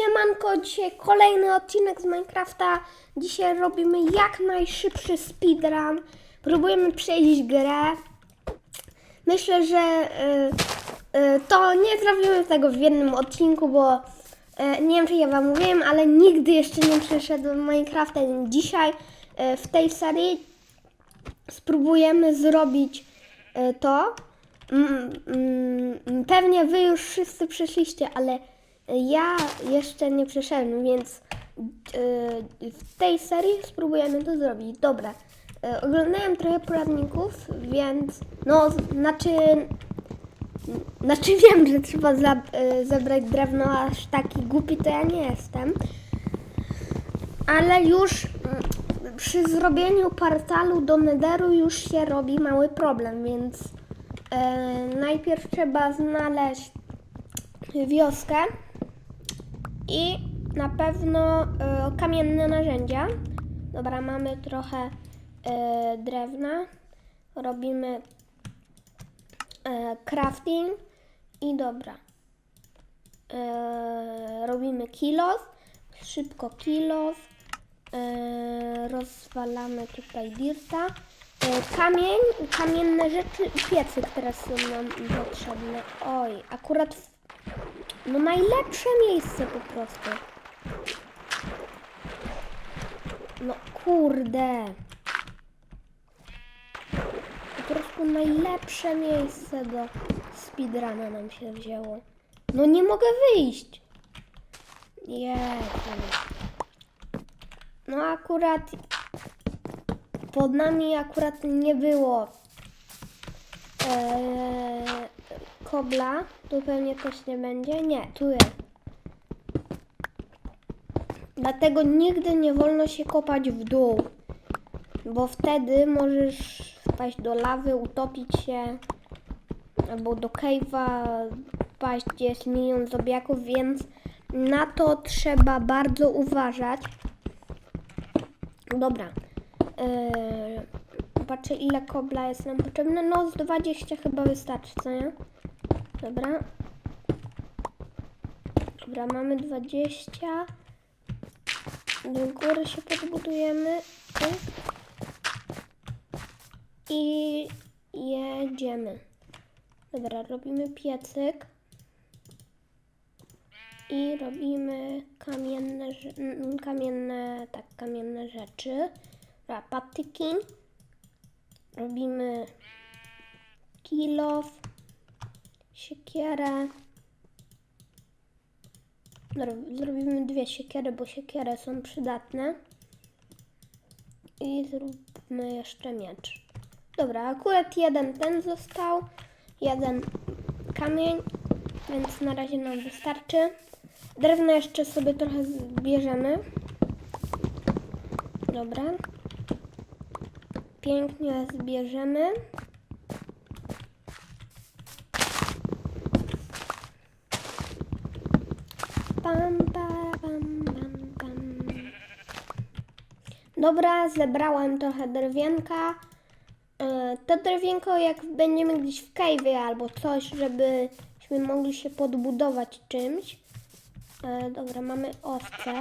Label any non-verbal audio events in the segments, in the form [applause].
Siemanko, dzisiaj kolejny odcinek z Minecrafta. Dzisiaj robimy jak najszybszy speedrun. Próbujemy przejść grę. Myślę, że y, y, to nie zrobimy tego w jednym odcinku, bo y, nie wiem czy ja wam mówiłem, ale nigdy jeszcze nie przeszedłem Minecrafta. Dzisiaj y, w tej serii spróbujemy zrobić y, to. Mm, mm, pewnie wy już wszyscy przeszliście, ale ja jeszcze nie przeszedłem, więc y, w tej serii spróbujemy to zrobić. Dobra. Y, oglądałem trochę poradników, więc no, znaczy znaczy [laughs] wiem, że trzeba y, zebrać drewno, aż taki głupi to ja nie jestem. Ale już mm, przy zrobieniu portalu do Netheru już się robi mały problem, więc e, najpierw trzeba znaleźć wioskę i na pewno e, kamienne narzędzia. Dobra, mamy trochę e, drewna. Robimy e, crafting i dobra. E, robimy kilof, szybko kilof, e, rozwalamy tutaj dirta, e, kamień, kamienne rzeczy i piecy, które są nam potrzebne. Oj, akurat w, no najlepsze miejsce po prostu. No kurde. Po prostu najlepsze miejsce do speedruna nam się wzięło. No nie mogę wyjść. Jezu. No akurat pod nami akurat nie było eee, kobla. Tu pewnie też nie będzie. Nie, tu jest. Dlatego nigdy nie wolno się kopać w dół. Bo wtedy możesz wpaść do lawy, utopić się. Albo do cave'a wpaść, gdzie jest milion zobiaków, więc na to trzeba bardzo uważać. Dobra. Yy, patrzę ile kobla jest nam potrzebne. No z 20 chyba wystarczy, co nie? Dobra. Dobra, mamy 20. Do góry się podbudujemy. I jedziemy. Dobra, robimy piecyk. I robimy kamienne, mm, kamienne, tak, kamienne rzeczy. Dobra, patyki. Robimy kilof, siekierę. Zrobimy dwie siekiery, bo siekiery są przydatne. I zróbmy jeszcze miecz. Dobra, akurat jeden ten został, jeden kamień, więc na razie nam wystarczy. Drewno jeszcze sobie trochę zbierzemy. Dobra. Pięknie zbierzemy. Dobra, zebrałem trochę drewienka. E, To drewienko jak będziemy gdzieś w cave'ie albo coś, żebyśmy mogli się podbudować czymś. E, dobra, mamy owce.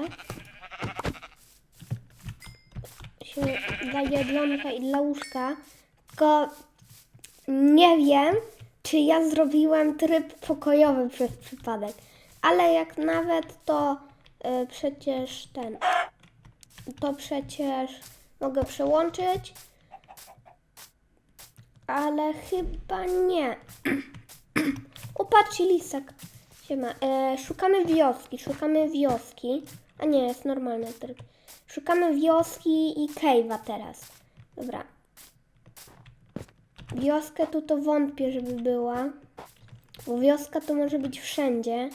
Się dla jedzonka i dla łóżka. Tylko nie wiem, czy ja zrobiłem tryb pokojowy przez przypadek. Ale jak nawet to e, przecież ten. To przecież mogę przełączyć. Ale chyba nie. [clears throat] Upatrzcie lisek. Siema. E, szukamy wioski, szukamy wioski. A nie, jest normalny tryb. Szukamy wioski i cave'a teraz. Dobra. Wioskę tu to wątpię, żeby była. Bo wioska to może być wszędzie.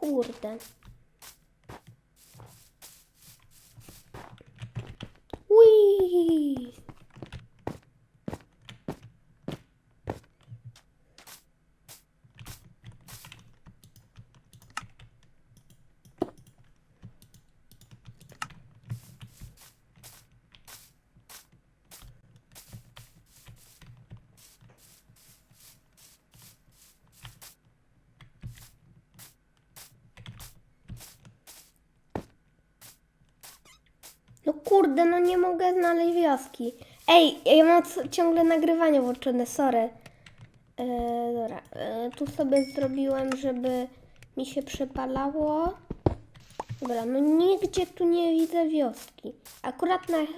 Kurde. No kurde, no nie mogę znaleźć wioski. Ej, ja mam ciągle nagrywanie włączone, sorry. E, dobra, e, tu sobie zrobiłem, żeby mi się przepalało. Dobra, no nigdzie tu nie widzę wioski. Akurat nas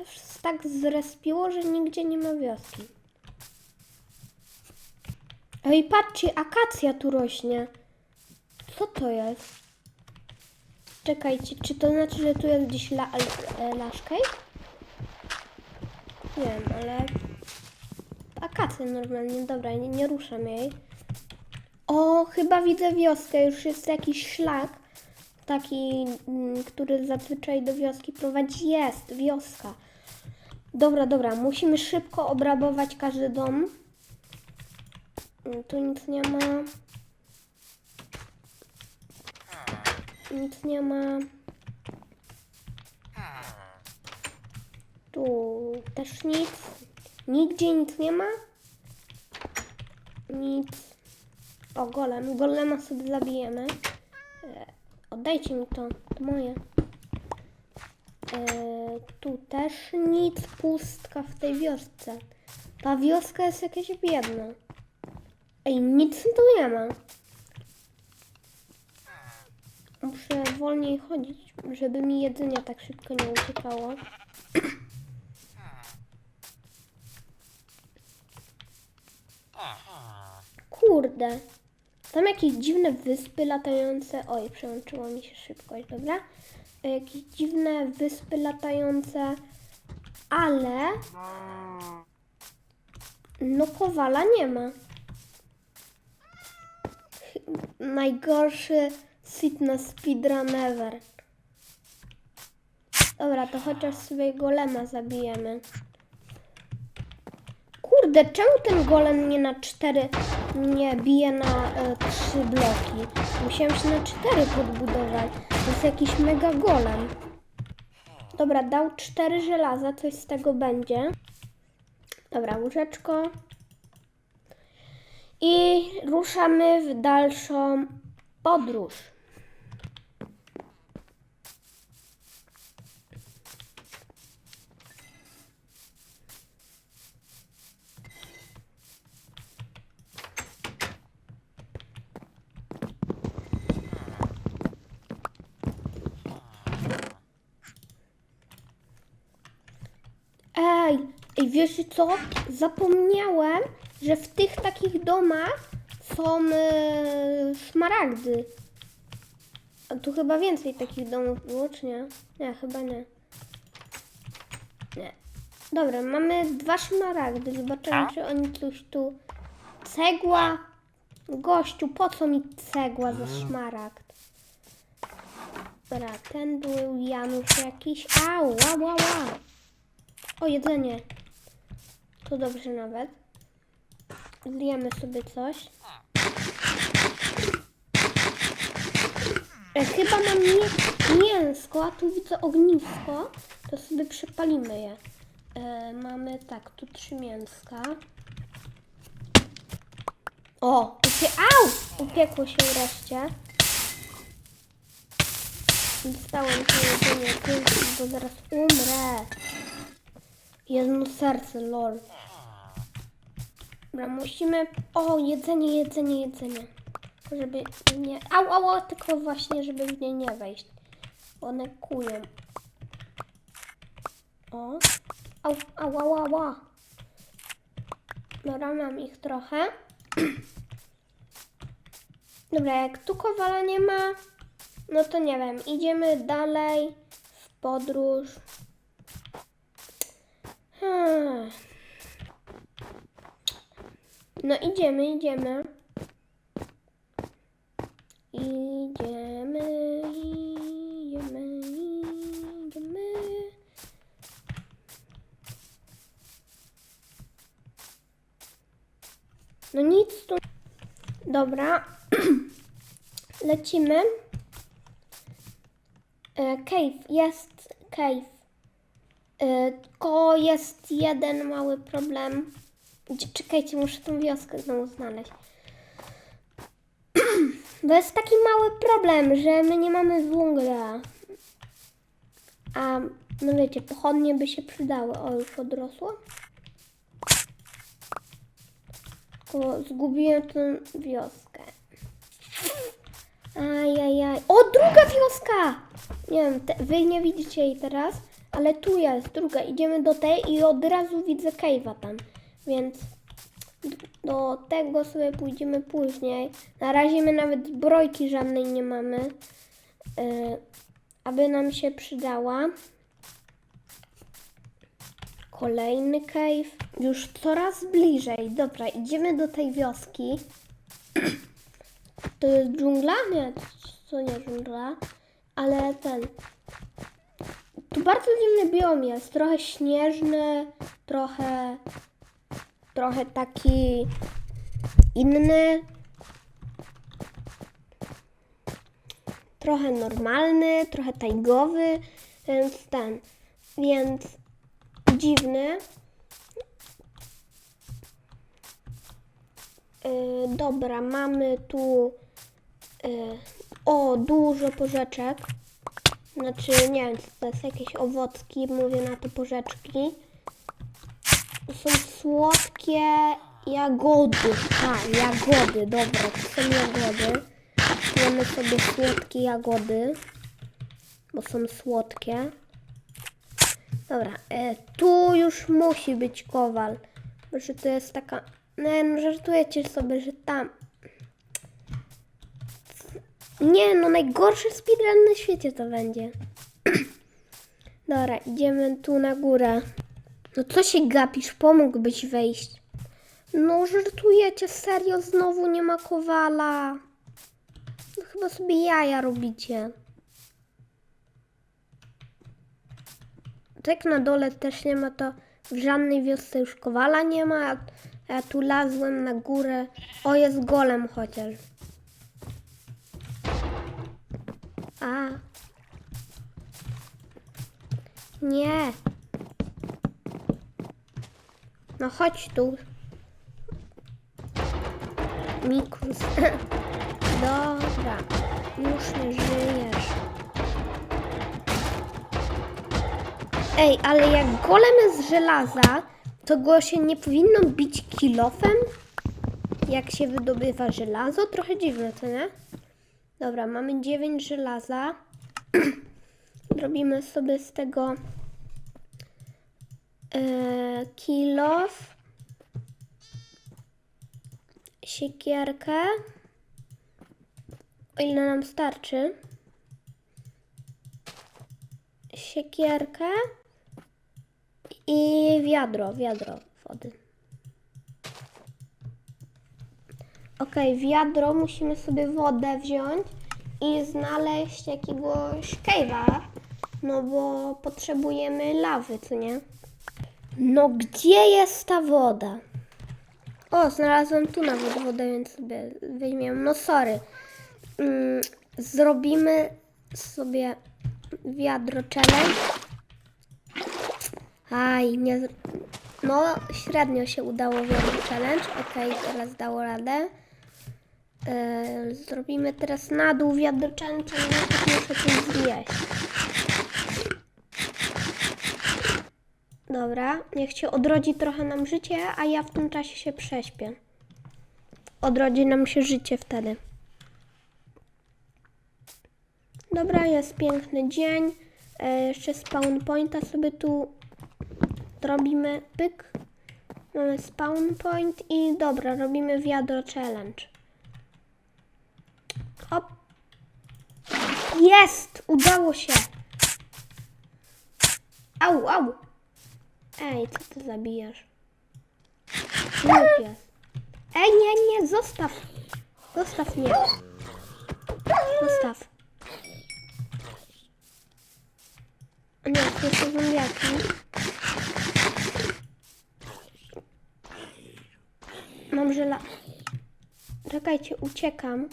tak zrespiło, że nigdzie nie ma wioski. Ej, patrzcie, akacja tu rośnie. Co to jest? Czekajcie, czy to znaczy, że tu jest gdzieś la, e? Nie wiem, ale... Akacja normalnie, dobra, nie, nie ruszam jej. O, chyba widzę wioskę, już jest jakiś szlak. Taki, mm, który zazwyczaj do wioski prowadzi. Jest, wioska. Dobra, dobra, musimy szybko obrabować każdy dom. Tu nic nie ma. Nic nie ma. Tu też nic. Nigdzie nic nie ma. Nic. O, golem. Golema sobie zabijemy. E, oddajcie mi to. To moje. E, tu też nic. Pustka w tej wiosce. Ta wioska jest jakaś biedna. Ej, nic tu nie ma. Muszę wolniej chodzić, żeby mi jedzenia tak szybko nie uciekało. Kurde. Tam jakieś dziwne wyspy latające. Oj, przełączyło mi się szybkość, dobra? E, Jakieś dziwne wyspy latające, ale no kowala nie ma. Najgorszy fitness speedrun ever. Dobra, to chociaż sobie golema zabijemy. Kurde, czemu ten golem nie na cztery nie bije na e, trzy bloki? Musiałem się na cztery podbudować. To jest jakiś mega golem. Dobra, dał cztery żelaza, coś z tego będzie. Dobra, łóżeczko. I ruszamy w dalszą podróż. Ej, ej, wiesz co? Zapomniałem, że w tych takich domach są e, szmaragdy. A tu chyba więcej takich domów było, czy nie? Nie, chyba nie. Nie. Dobra, mamy dwa szmaragdy. Zobaczymy, czy oni coś tu... Cegła? Gościu, po co mi cegła za szmaragd? Dobra, ten był Janusz jakiś. Au, ła, ła, ła. O, jedzenie. To dobrze nawet. Zjemy sobie coś. E, chyba mam mięsko, a tu widzę ognisko. To sobie przypalimy je. E, mamy tak, tu trzy mięska. O, upie- au! Upiekło się wreszcie. Dostałem to jedzenie, bo zaraz umrę. Jedno serce, lol. Dobra, musimy... O, jedzenie, jedzenie, jedzenie. Żeby nie... Au, au, au, tylko właśnie, żeby w nie nie wejść. One kują. O. Au, au, au, au, au. Dobra, mam ich trochę. [clears throat] Dobra, jak tu kowala nie ma, no to nie wiem, idziemy dalej w podróż. No idziemy, idziemy. Idziemy, idziemy, idziemy. No nic tu. Dobra. [clears throat] Lecimy. E, Cave, jest cave. E, Tylko jest jeden mały problem. Czekajcie, muszę tą wioskę znowu znaleźć. [clears throat] Bo jest taki mały problem, że my nie mamy węgla. A No wiecie, pochodnie by się przydały. O, już odrosło. Tylko zgubiłem tę wioskę. Ajajaj. O, druga wioska! Nie wiem, te, wy nie widzicie jej teraz, ale tu jest druga. Idziemy do tej i od razu widzę cave'a tam. Więc do tego sobie pójdziemy później. Na razie my nawet zbrojki żadnej nie mamy, yy, aby nam się przydała. Kolejny cave. Już coraz bliżej. Dobra, idziemy do tej wioski. To jest dżungla? Nie, to nie dżungla. Ale ten. Tu bardzo dziwny biom jest. Trochę śnieżny, trochę. Trochę taki inny. Trochę normalny, trochę tajgowy, więc ten. Więc dziwny. Yy, dobra, mamy tu yy, o dużo porzeczek. Znaczy, nie wiem, to jest jakieś owocki, mówię na to porzeczki. To są słodkie jagody. A, jagody, dobra, to są jagody. Mamy sobie słodkie jagody, bo są słodkie. Dobra, e, tu już musi być kowal. Że to jest taka. No żartujecie sobie, że tam. Nie, no najgorszy speedrun na świecie to będzie. [clears throat] Dobra, idziemy tu na górę. No co się gapisz? Pomógłbyś wejść. No żartujecie, serio, znowu nie ma kowala. No, chyba sobie jaja robicie. Tak na dole też nie ma, to w żadnej wiosce już kowala nie ma. a tu lazłem na górę. O, jest golem chociaż. A. Nie. No chodź tu. Mikus. [laughs] Dobra. Już nie żyjesz. Ej, ale jak golem jest z żelaza, to go się nie powinno bić kilofem? Jak się wydobywa żelazo? Trochę dziwne, co nie? Dobra, mamy 9 żelaza. [clears throat] Robimy sobie z tego e, kilof, siekierkę, o ile nam starczy, siekierkę i wiadro, wiadro wody. Ok, wiadro, musimy sobie wodę wziąć i znaleźć jakiegoś cave'a, no bo potrzebujemy lawy, co nie? No gdzie jest ta woda? O, znalazłem tu nawet wodę, więc sobie weźmiemy. No sorry. Mm, zrobimy sobie wiadro challenge. Aj, nie... No, średnio się udało wiadro challenge. Okej, teraz dało radę. Yy, zrobimy teraz na dół ale najpierw muszę coś zjeść. Dobra, niech się odrodzi trochę nam życie, a ja w tym czasie się prześpię. Odrodzi nam się życie wtedy. Dobra, jest piękny dzień. E, jeszcze spawn pointa sobie tu robimy. Pyk. Mamy spawn point i dobra, robimy wiadro challenge. Jest! Udało się! Au, au! Ej, co ty zabijasz? Głupie. Ej, nie, nie, zostaw. Zostaw mnie. Zostaw. Nie, to są zombiaki. Mam żela... Czekajcie, uciekam.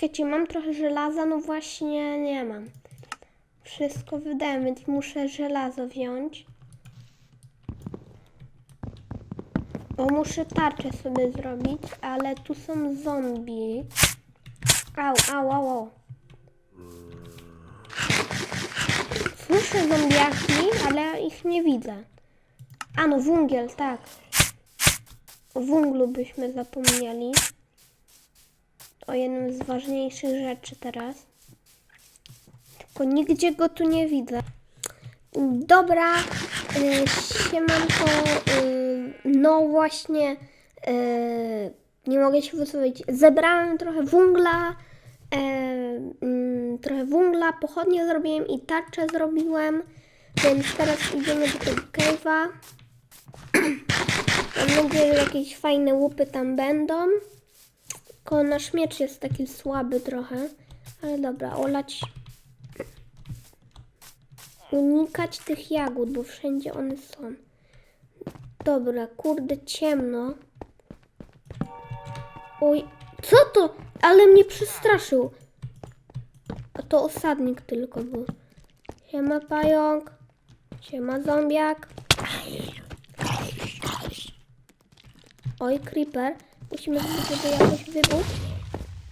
Czekajcie, mam trochę żelaza, no właśnie nie mam. Wszystko wydałem, więc muszę żelazo wziąć. Bo muszę tarczę sobie zrobić, ale tu są zombie. Au, au, au, au. Słyszę zombiaki, ale ich nie widzę. A no, wungiel, tak. O wunglu byśmy zapomnieli. O jednym z ważniejszych rzeczy teraz. Tylko nigdzie go tu nie widzę. Dobra, y, siemanko, y, no właśnie, y, nie mogę się wysłowić. Zebrałem trochę wungla, e, mm, trochę wungla, pochodnie zrobiłem i tarczę zrobiłem, więc teraz idziemy do tego cave'a. [clears throat] Mam nadzieję, że jakieś fajne łupy tam będą. Tylko nasz miecz jest taki słaby trochę, ale dobra, olać unikać tych jagód, bo wszędzie one są. Dobra, kurde, ciemno. Oj, co to? Ale mnie przestraszył. A to osadnik tylko był. Siema pająk. Siema zombiak. Oj, creeper. Musimy sobie jakoś wybuch.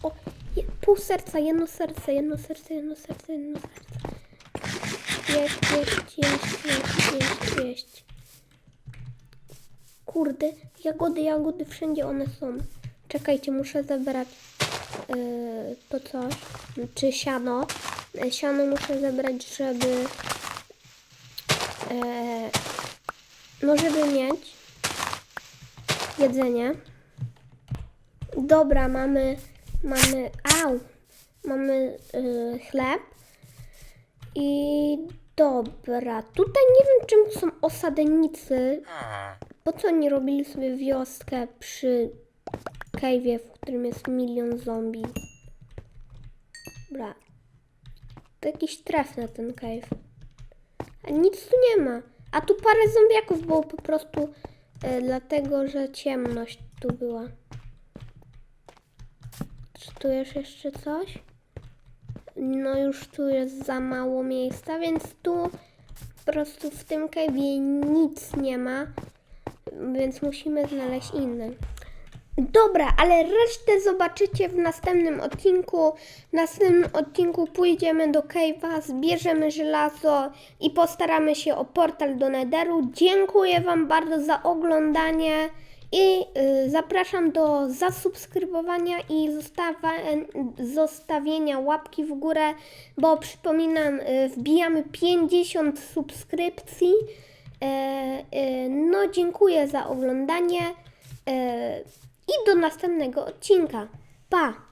O, je, pół serca, jedno serce, jedno serce, jedno serce, jedno serce. Jeść, jeść, jeść, jeść, jeść, jeść. Kurde, jagody, jagody, wszędzie one są. Czekajcie, muszę zebrać yy, to coś, czy siano. E, Siano muszę zebrać, żeby e, no żeby mieć jedzenie. Dobra, mamy, mamy, au, mamy yy, chleb. I dobra, tutaj nie wiem czym są osadnicy. Po co nie robili sobie wioskę przy cave'ie, w którym jest milion zombie? Dobra. To jakiś traf na ten cave. A nic tu nie ma. A tu parę zombiaków było po prostu e, dlatego, że ciemność tu była. Czy tu jest jeszcze coś? No już tu jest za mało miejsca, więc tu po prostu w tym cave'ie nic nie ma, więc musimy znaleźć inny. Dobra, ale resztę zobaczycie w następnym odcinku. W następnym odcinku pójdziemy do cave'a, zbierzemy żelazo i postaramy się o portal do Netheru. Dziękuję Wam bardzo za oglądanie i y, zapraszam do zasubskrybowania i zostawienia łapki w górę, bo przypominam, y, wbijamy 50 subskrypcji. E, e, no, dziękuję za oglądanie. E, i do następnego odcinka. Pa!